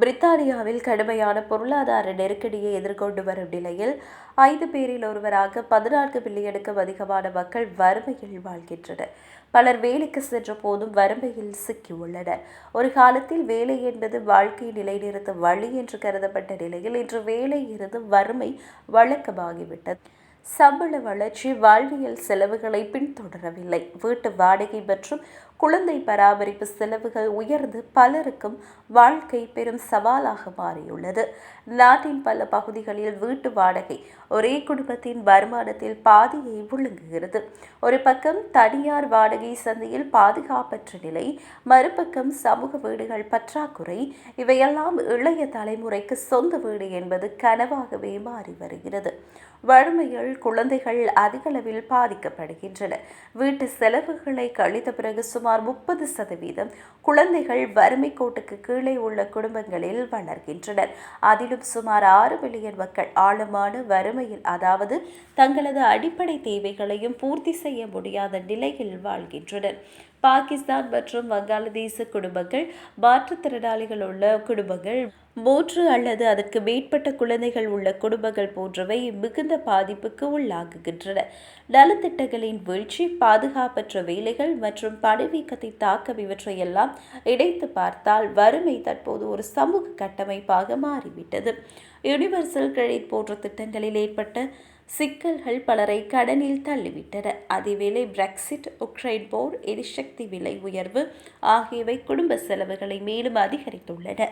பிரித்தானியாவில் கடுமையான பொருளாதார நெருக்கடியை எதிர்கொண்டு வரும் நிலையில் ஐந்து பேரில் ஒருவராக பதினான்கு பில்லியனுக்கும் அதிகமான மக்கள் வறுமையில் வாழ்கின்றனர். பலர் வேலைக்கு சென்ற போதும் வறுமையில் சிக்கியுள்ளனர். ஒரு காலத்தில் வேலை என்பது வாழ்க்கை நிலைநிறுத்த வழி என்று கருதப்பட்ட நிலையில் இன்று வேலை இருந்து வறுமை வழக்கமாகிவிட்டது. சம்பள வளர்ச்சி வாழ்வியல் செலவுகளை பின்தொடரவில்லை. வீட்டு வாடகை மற்றும் குழந்தை பராமரிப்பு செலவுகள் உயர்ந்து பலருக்கும் வாழ்க்கை பெரும் சவாலாக மாறியுள்ளது. நாட்டின் பல பகுதிகளில் வீட்டு வாடகை ஒரே குடும்பத்தின் வருமானத்தில் பாதியை விழுங்குகிறது. ஒரு பக்கம் தனியார் வாடகை சந்தையில் பாதுகாப்பற்ற நிலை மறுபக்கம் சமூக வீடுகள் பற்றாக்குறை. இவையெல்லாம் இளைய தலைமுறைக்கு சொந்த வீடு என்பது கனவாகவே மாறி வருகிறது. வறுமையில் குழந்தைகள் அதிகளவில் பாதிக்கப்படுகின்றன வீட்டு செலவுகளை கழித்த பிறகு சுமார் முப்பது சதவீதம் குழந்தைகள் வறுமை கோட்டுக்கு கீழே உள்ள குடும்பங்களில் வளர்கின்றனர். அதிலும் சுமார் ஆறு மில்லியன் மக்கள் ஆழமான வறுமையில் அதாவது தங்களது அடிப்படை தேவைகளையும் பூர்த்தி செய்ய முடியாத நிலையில் வாழ்கின்றனர். பாகிஸ்தான் மற்றும் வங்காளதேச குடும்பங்கள் மாற்றுத்திறனாளிகள் உள்ள குடும்பங்கள் மூன்று அல்லது அதற்கு மேற்பட்ட குழந்தைகள் உள்ள குடும்பங்கள் போன்றவை மிகுந்த பாதிப்புக்கு உள்ளாகுகின்றன. நலத்திட்டங்களின் வீழ்ச்சி பாதுகாப்பற்ற வேலைகள் மற்றும் பணிவீக்கத்தை தாக்கம் இவற்றையெல்லாம் இணைத்து பார்த்தால் வறுமை தற்போது ஒரு சமூக கட்டமைப்பாக மாறிவிட்டது. யூனிவர்சல் கிரெடிட் போன்ற திட்டங்களில் ஏற்பட்ட சிக்கல்கள் பலரை கடனில் தள்ளிவிட்டன. அதேவேளை பிரெக்சிட் உக்ரைன் போர் எரிசக்தி விலை உயர்வு ஆகியவை குடும்ப செலவுகளை மேலும் அதிகரித்துள்ளன.